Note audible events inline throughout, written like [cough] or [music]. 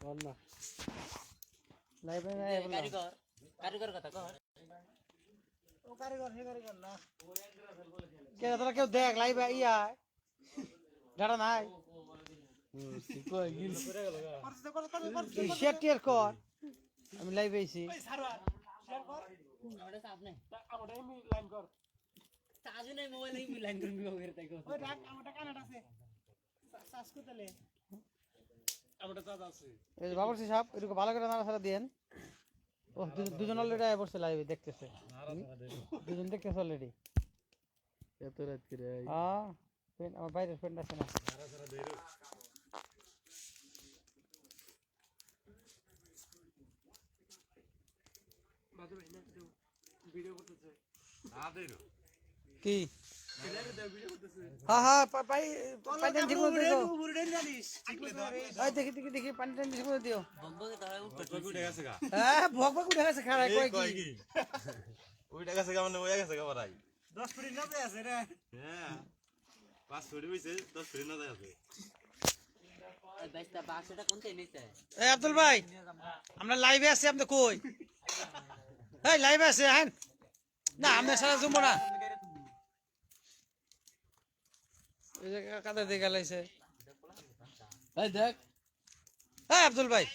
বল না। লাইভে কারিগর কারিগর কথা কর। ও কারিগর হে কারিগর না। কে তোরা কেউ দেখ লাইভে ইয়া? ডাটা নাই। আমি লাইভে আইছি। মোবাইল লাইন করবি বাবরসি সাহেব এরকম ভালো করে নাড়াচাড়া দিয়েন। ও দু- দুজন অলরেডি আয় পড়ছে লাইভে দেখতেছে। দুজন দেখতেছে অলরেডি এত রাত করে হ্যাঁ ফ্রেন্ড আমার বাইরের ফ্রেন্ড আছে না। কি? হ্যাঁ হ্যাঁ পাই পানি ঠিক দিও। দেখি দেখি দেখি পানি টানি ঠিক দিও। হ্যাঁ ভক ভক উঠে গেছে খাড়ায় কয় কি? ওইটা গেছে কেমন? ওই গেছে কেমন রাই 10 মিনিট না আছে রে। হ্যাঁ পাঁচ ফুটি হইছে দশ ফুটি না যায় আছে। ওই বাইশটা বাক্সটা কোনতে নিতে এই আব্দুল ভাই আমরা লাইভে আছি আপনি কই? এই লাইভে আছে হ্যাঁ না আমরা সারা জুমবো না। এই যে কাদের দিকে লাইছে এই দেখ। হ্যাঁ আব্দুল ভাই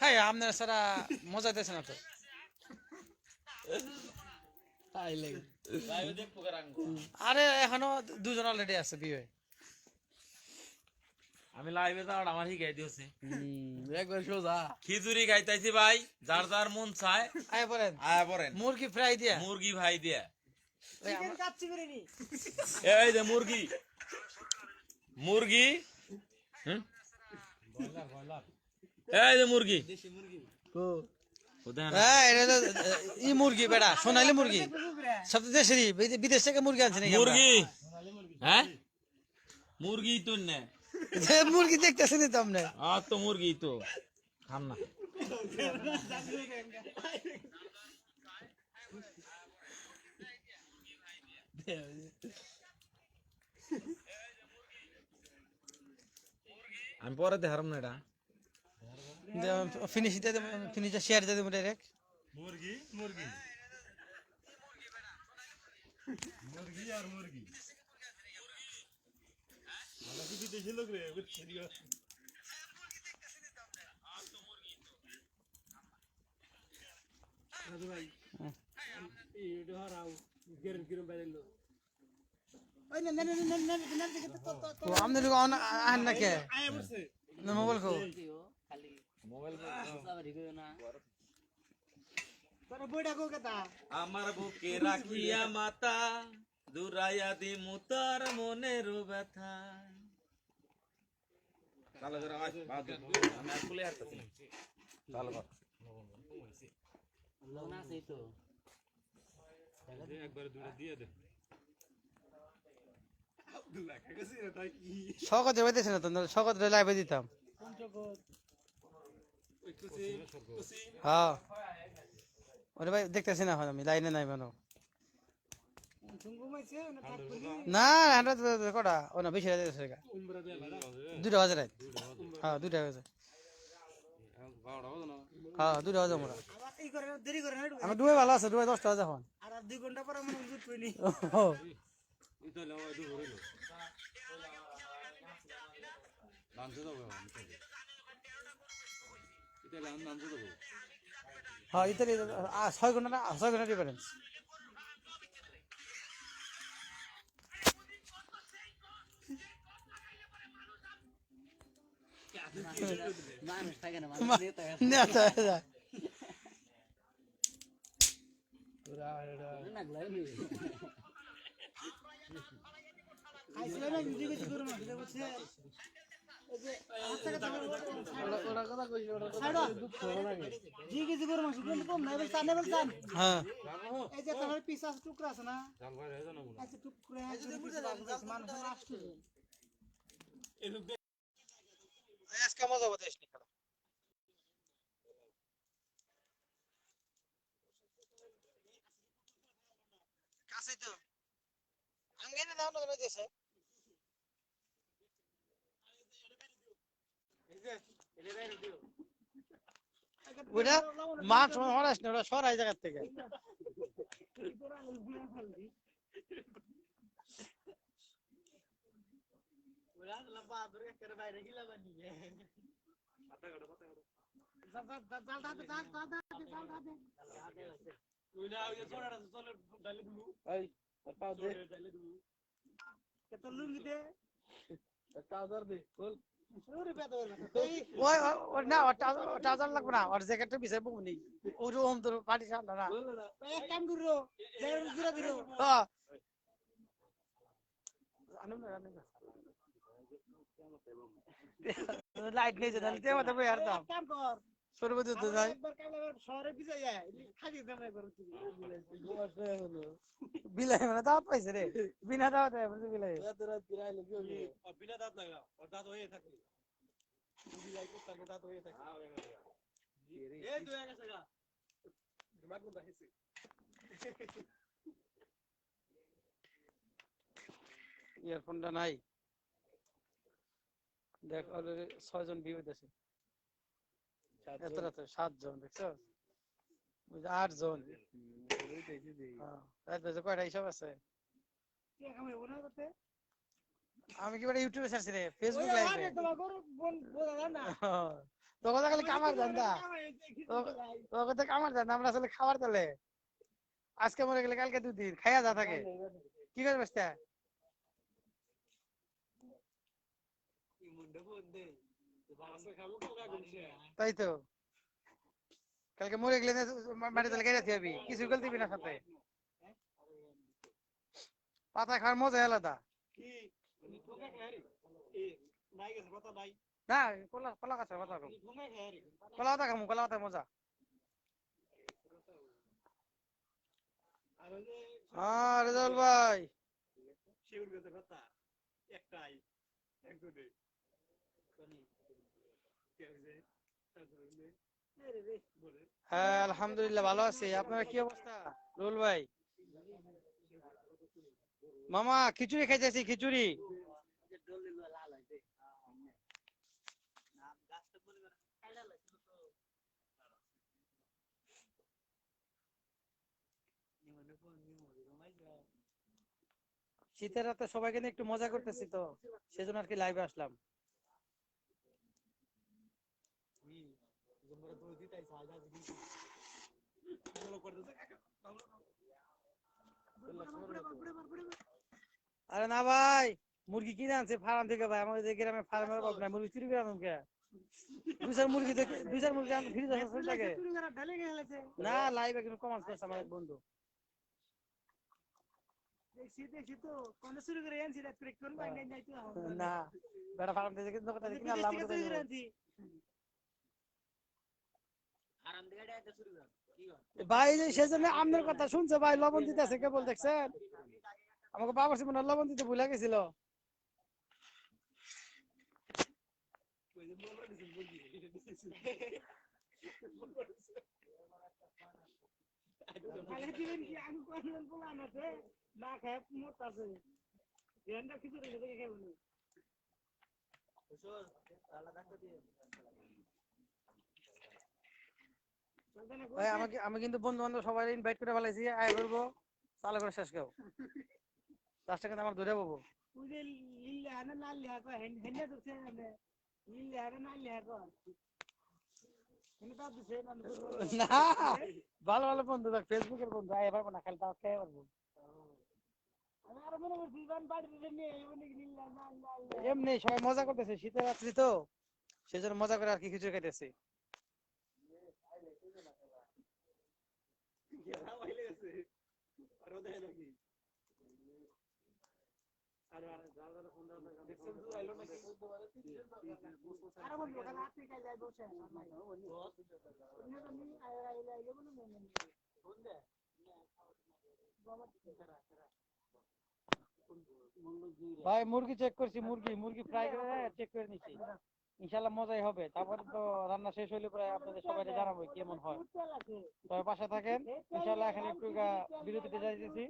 হ্যাঁ আপনার সারা মজা দিয়েছে না তো। আরে এখনও দুজন অলরেডি আছে বিয়ে। আমি লাইভে আর আমার শিখাই দিয়েছে। একবার সোজা। খিচুড়ি খাইতাইছি ভাই যার যার মন চায়। আয় বলেন আয়া পড়েন। মুরগি ফ্রাই দিয়া। মুরগি ভাই দিয়া। ওই এই যে মুরগি। মুরগি হুম? এই যে মুরগি ও দেখেন না। এই, এটা তো, ই মুরগি বেড়া সোনালি মুরগি সবচেয়ে দেশেরই বিদে- বিদেশ থেকে মুরগি আনছে নাকি আমরা? মুরগি হ্যাঁ মুরগি তো না যে মুরগি দেখতেছেন তো আপনি আর তো মুরগি তো খান না আমি পরে দেখারাম না এটা ফিনিশ দিয়ে দেবো ফিনিশ শেয়ার দিয়ে দেবো ডাইরেক্ট মুরগি মুরগি মুরগি আর মুরগি ভালো কিছু লোক রে ভাই এই ভিডিও হারাও গেরম গেরম বাইরেলো ওই না না না না না না দেখে তো তো তো আপনি লোক আহেন না কে আয়া বসে না মোবাইল কো দিও খালি মোবাইল আবার রিগো না তোর বইটা কো কথা আমার বুকে রাখিয়া মাতা দুরাইয়া দি মুতার মনের ব্যথা চালো জরা আজ বাদ আমি আর খুলে হাঁটতেছি চালো কর লোন আছে তো একবার দুটো দিয়ে দে শকত না তো শকত লাইভে দিতাম। হ্যাঁ। ওরে ভাই দেখতেছি না আমি লাইনে নাই বানো না হান্ড্রেড কটা? ও না বেশি দুটা বাজে রাত। হ্যাঁ দুটা বাজে। হ্যাঁ দুটা বাজে আমরা আমার ভালো আছে ডুবে দশটা বাজে এখন। আর আর দুই ঘণ্টা পরে মনে বুঝ পাইনি ও নামতে যাব এটা নামতে যাব হ্যাঁ আ, ছয় ঘণ্টা ছয় ঘণ্টা ডিফারেন্স মানুষ থাকে না মানুষ নিতে না তো এটা। না গ্লাই না? ভিডিও কিছু করো না? ভিডিও করছে এই যে আচ্ছা। কথা ছাড়ো। জি কিছু করো না সেগুলো কম না এবার চান এবার হ্যাঁ। এই যে তোমার পিস আছে টুকরা আছে না? আচ্ছা টুকরা আছে মানুষ আসছে। আজকে মজা হবে দেশ নিয়ে কাছে তো। ওইটা মাছ হরাস না ওটা সরাই জায়গার থেকে। ওই কত লুঙ্গি দে ট্রাউজার দে না ট্রাউজার লাগবে না। ওর জ্যাকেটটা তোর পাটি না। কাম করো। জুরা দিরো হ্যাঁ আনুন না আনুন না। [laughs] লাইট নেই যে তাহলে তে মাথা বই আর কাম কর। সরবত তো যাই। বিলাই মানে দাওয়াত পাইছে রে। বিনা বিলাই। দাঁত দাঁত হয়ে থাকে। বিলাই দাঁত হয়ে থাকে। এই দুই গেছে গা। দিমাগ ইয়ারফোনটা নাই। দেখ অলরেডি ছয়জন ভিউ দিয়েছে এত রাতে সাতজন দেখছ? আটজন। হ্যাঁ, কয়টা? হিসাব আছে? আমি কি ইউটিউবে ছাড়ছি রে ফেসবুক লাইভে খালি কামার তো কামার আমরা আসলে খাবার তালে আজকে মরে গেলে কালকে দুদিন খাইয়া যা থাকে। কি করবে বাস্তা? তাই তো কালকে মরে গেলে মাটি তালে কিছু গেল দিবি না সাথে। পাতা খাওয়ার মজা আলাদা। না, কলা কলা গাছ পাতা কলা পাতা কলা পাতা মজা। হ্যাঁ রেজাউল ভাই। একটাই, এক দুটো হ্যাঁ আলহামদুলিল্লাহ, ভালো আছি। আপনার কি অবস্থা? রুল ভাই? মামা, খিচুড়ি খাইতেছি, খিচুড়ি। শীতের রাতে সবাইকে নিয়ে একটু মজা করতেছি তো, সেজন্য আর কি লাইভে আসলাম। আরে না ভাই মুরগি কিনে আনছে ফার্ম থেকে ভাই। আমাদের গ্রামে ফার্মের অভাব নাই মুরগি চুরি করে আনুন কে দুই চার মুরগি দেখে দুই চার মুরগি আনতে ফিরে যাচ্ছে থাকে না লাইভে কিন্তু কমান্স করছে আমার এক বন্ধু। দেখছি দেখছি তো। কোন শুরু করে আনছি রাত করে কোন বাইরে নাই তো। না বেটা ফার্ম থেকে কিন্তু কথা আনলাম থেকে শুরু করে আনছি আরাম দিয়ে এটা শুরু কর কি কর ভাই সেজন্য আমনের কথা শুনছে ভাই, লবণ দিতেছে কেবল দেখছেন? আমাকে বাবার মনে লবণ দিতে ভুলে গেছিল। আছে না খায় মোট আছে ভাই আমাকে আমি কিন্তু বন্ধু বান্ধব সবাই ইনভাইট করে ফেলাইছি। আয় করব চালু করে শেষ কেউ লাস্টে কিন্তু আমার ধরে পাবো না লাল লিহা কো হেন হেন তো সে না লিল্লা না লাল লিহা কো হেন তা দিছে না না ভালো ভালো বন্ধু দেখ ফেসবুকের বন্ধু। আয় পারব না খালি তাও খেয়ে পারব আমার মনে জীবন বাড়ি দিলে নিয়ে এমনি সবাই মজা করতেছে শীতের রাত্রি তো। সেজন্য মজা করে আর কি কিছু খাইতেছে। আর আই বলে মনে ভাই, মুরগি চেক করছি, মুরগি মুরগি ফ্রাই করে চেক করে নিছি ইনশাল্লাহ মজাই হবে। তারপরে তো রান্না শেষ হইলে পরে আপনাদের সবাই জানাব কেমন হয়। তবে পাশে থাকেন। ইনশাল্লাহ এখন একটু বিরতিতে যাইতেছি।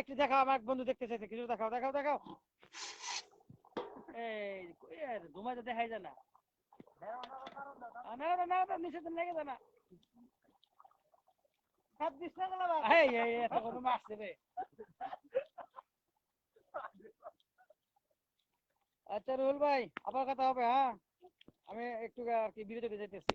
একটু দেখাও আমার এক বন্ধু দেখতে চাইছে। কিছু দেখাও দেখাও দেখাও। এই দেখাই যায় না। না না না না নিচে তো লেগে যায় না। ছাব্বিশ টাকা লাভ এই এই এত কোনো মারছে রে। আচ্ছা রুহুল ভাই আবার কথা হবে হ্যাঁ? আমি একটু আর কি বিরতিতে যেতেছি